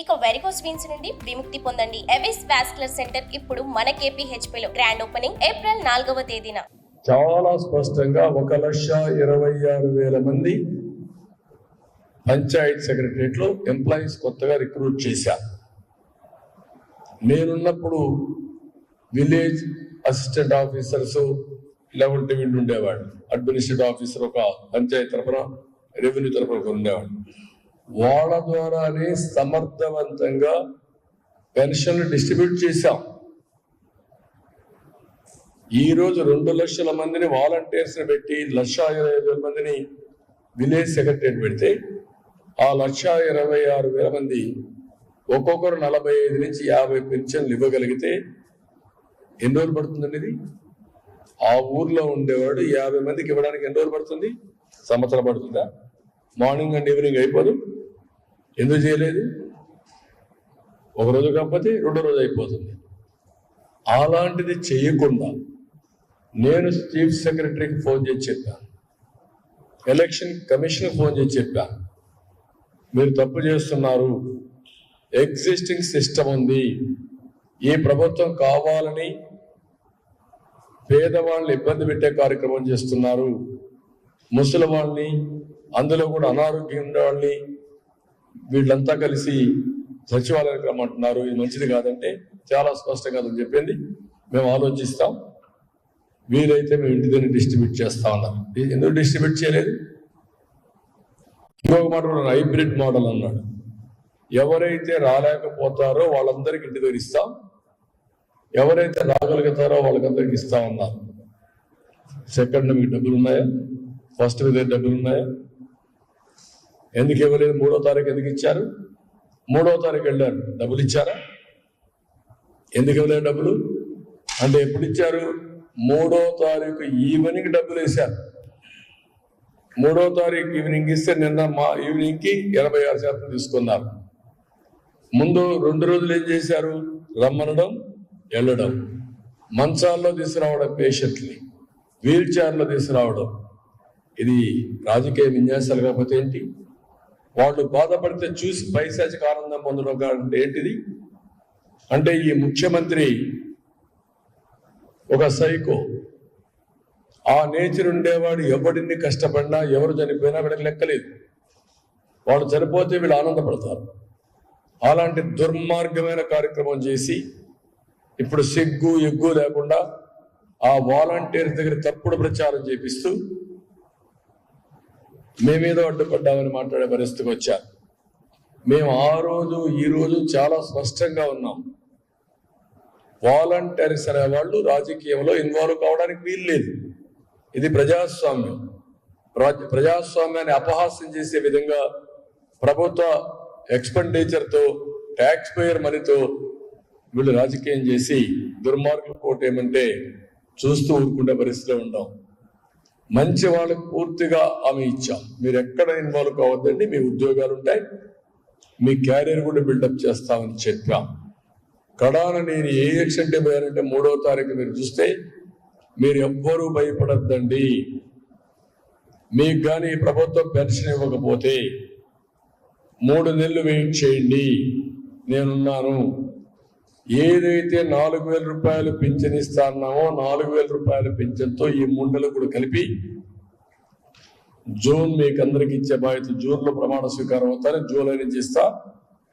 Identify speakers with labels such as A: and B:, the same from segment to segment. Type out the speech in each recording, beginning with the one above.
A: ఇక varicose veins నుండి విముక్తి పొందండి. ఎవిస్ వాస్కులర్ సెంటర్ ఇప్పుడు మన KPHP లో గ్రాండ్ ఓపెనింగ్ ఏప్రిల్ నాలుగవ తేదీన.
B: చాలా స్పష్టంగా ఒక లక్ష ఇరవై ఆరు వేల మంది పంచాయత్ సెక్రటరియట్లో ఎంప్లాయీస్ కొత్తగా రిక్రూట్ చేశా. నేనున్నప్పుడు విలేజ్ అసిస్టెంట్ ఆఫీసర్స్ లెవెల్ వీళ్ళు ఉండేవాడు అడ్మినిస్ట్రేటివ్ ఆఫీసర్ ఒక పంచాయత్ తరఫున రెవెన్యూ తరఫున ఉండేవాడు వాళ్ళ ద్వారానే సమర్థవంతంగా పెన్షన్లు డిస్ట్రిబ్యూట్ చేశాం. ఈరోజు రెండు లక్షల మందిని వాలంటీర్స్ని పెట్టి లక్ష ఇరవై వేల మందిని విలేజ్ సెక్రటరీ పెడితే ఆ లక్ష ఇరవై ఆరు వేల మంది ఒక్కొక్కరు నలభై ఐదు నుంచి యాభై పెన్షన్లు ఇవ్వగలిగితే ఎన్ని రోజులు పడుతుందండి ఇది? ఆ ఊర్లో ఉండేవాడు యాభై మందికి ఇవ్వడానికి ఎన్ని రోజులు పడుతుంది? సంవత్సరం పడుతుందా? మార్నింగ్ అండ్ ఈవినింగ్ అయిపోదు. ఎందుకు చేయలేదు? ఒక రోజు కాకపోతే రెండో రోజు అయిపోతుంది. అలాంటిది చేయకుండా నేను చీఫ్ సెక్రటరీకి ఫోన్ చేసి చెప్పాను ఎలక్షన్ కమిషన్ ఫోన్ చేసి చెప్పాను మీరు తప్పు చేస్తున్నారు. ఎగ్జిస్టింగ్ సిస్టమ్ ఉంది. ఈ ప్రభుత్వం కావాలని పేదవాళ్ళని ఇబ్బంది పెట్టే కార్యక్రమం చేస్తున్నారు. ముసలి వాళ్ళని అందులో కూడా అనారోగ్యం ఉండే వాళ్ళని వీళ్ళంతా కలిసి సచివాలయానికి రమ్మంటున్నారు. ఇది మంచిది కాదంటే చాలా స్పష్టంగా అతను చెప్పింది. మేము ఆలోచిస్తాం. వీలైతే మేము ఇంటి దగ్గర డిస్ట్రిబ్యూట్ చేస్తా ఉన్నారు ఎందుకు డిస్ట్రిబ్యూట్ చేయలేదు? ఇంకొక మాట కూడా హైబ్రిడ్ మోడల్ అన్నాడు. ఎవరైతే రాలేకపోతారో వాళ్ళందరికీ ఇంటి దగ్గర ఇస్తాం. ఎవరైతే రాగలుగుతారో వాళ్ళకందరికి ఇస్తా ఉన్నారు సెకండ్ మీకు డబ్బులు ఉన్నాయా? ఫస్ట్ మీద డబ్బులు ఉన్నాయా? ఎందుకు ఇవ్వలేదు? మూడో తారీఖు ఎందుకు ఇచ్చారు? మూడో తారీఖు వెళ్ళారు. డబ్బులు ఇచ్చారా? ఎందుకు ఇవ్వలేదు డబ్బులు? అంటే ఎప్పుడు ఇచ్చారు? మూడో తారీఖు ఈవినింగ్ డబ్బులు వేశారు. మూడో తారీఖు ఈవినింగ్ ఇస్తే నిన్న మా ఈవినింగ్కి ఎనభై ఆరు శాతం తీసుకున్నారు. ముందు రెండు రోజులు ఏం చేశారు? రమ్మనడం వెళ్ళడం. మంచాల్లో తీసుకురావడం పేషెంట్ని. వీల్ చైర్లో తీసుకురావడం. ఇది రాజకీయ విన్యాసాలు కాకపోతే ఏంటి? వాళ్ళు బాధపడితే చూసి పైశాచిక ఆనందం పొందడం కాదంటే ఏంటిది? అంటే ఈ ముఖ్యమంత్రి ఒక సైకో. ఆ నేచర్ ఉండేవాడు ఎవడిని కష్టపడినా ఎవరు చనిపోయినా వీళ్ళకి లెక్కలేదు. వాళ్ళు చనిపోతే వీళ్ళు ఆనందపడతారు. అలాంటి దుర్మార్గమైన కార్యక్రమం చేసి ఇప్పుడు సిగ్గు ఎగ్గు లేకుండా ఆ వాలంటీర్ దగ్గర తప్పుడు ప్రచారం చేపిస్తూ మేమేదో అడ్డుపడ్డామని మాట్లాడే పరిస్థితికి వచ్చారు. మేము ఆ రోజు ఈ రోజు చాలా స్పష్టంగా ఉన్నాం. వాలంటీర్స్ అనే వాళ్ళు రాజకీయంలో ఇన్వాల్వ్ కావడానికి వీలు లేదు. ఇది ప్రజాస్వామ్యం. ప్ర- ప్రజాస్వామ్యాన్ని అపహాస్యం చేసే విధంగా ప్రభుత్వ ఎక్స్పెండిచర్తో ట్యాక్స్ పేయర్ మనీతో వీళ్ళు రాజకీయం చేసి దుర్మార్గులు కోటేమంటే చూస్తూ ఊరుకునే పరిస్థితిలో ఉంటాం. మంచి వాళ్ళకి పూర్తిగా ఆమె ఇచ్చాం. మీరు ఎక్కడ ఇన్వాల్వ్ కావద్దండి మీ ఉద్యోగాలు ఉంటాయి మీ క్యారియర్ కూడా బిల్డప్ చేస్తామని చెప్పాం. కడాన నేను ఏ ఎక్షన్ పోయానంటే మూడో తారీఖు మీరు చూస్తే మీరు ఎవ్వరూ భయపడద్దండి. మీకు కానీ ప్రభుత్వం పెన్షన్ ఇవ్వకపోతే మూడు నెలలు వెయిట్ చేయండి. నేనున్నాను. ఏదైతే నాలుగు వేల రూపాయలు పింఛన్ ఇస్తా అన్నామో నాలుగు వేల రూపాయల పింఛన్తో ఈ ముండలు కూడా కలిపి జూన్ మీకు అందరికి ఇచ్చే బాధ్యత జూన్లో ప్రమాణ స్వీకారం అవుతారని జూలై నుంచి ఇస్తా.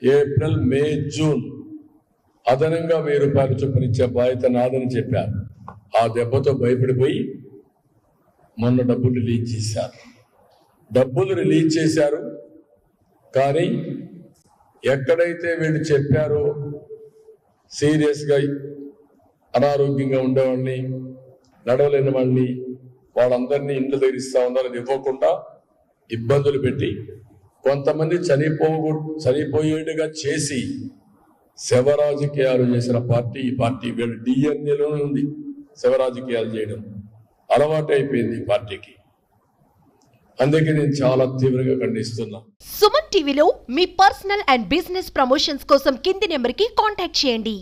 B: ఏప్రిల్ మే జూన్ అదనంగా వెయ్యి రూపాయలు చొప్పున ఇచ్చే బాధ్యత నాదని చెప్పారు. ఆ దెబ్బతో భయపడిపోయి మొన్న డబ్బులు రిలీజ్ చేశారు. డబ్బులు రిలీజ్ చేశారు. కానీ ఎక్కడైతే వీళ్ళు చెప్పారో సీరియస్గా అనారోగ్యంగా ఉండేవాడిని నడవలేని వాడిని వాళ్ళందరినీ ఇంట్లో దగ్గర ఇస్తా ఉన్నారు అది ఇవ్వకుండా ఇబ్బందులు పెట్టి కొంతమంది చనిపో చనిపోయేట్టుగా చేసి శవరాజకీయాలు చేసిన పార్టీ ఈ పార్టీ వీళ్ళ డిఎన్ఏలోనే ఉంది శవ రాజకీయాలు చేయడం. అలవాటు అయిపోయింది ఈ పార్టీకి. అందుకే నేను చాలా తీవ్రంగా ఖండిస్తున్నా.
C: సుమన్ టీవీలో మీ పర్సనల్ అండ్ బిజినెస్ ప్రమోషన్స్ కోసం కింది నెంబర్కి కాంటాక్ట్ చేయండి.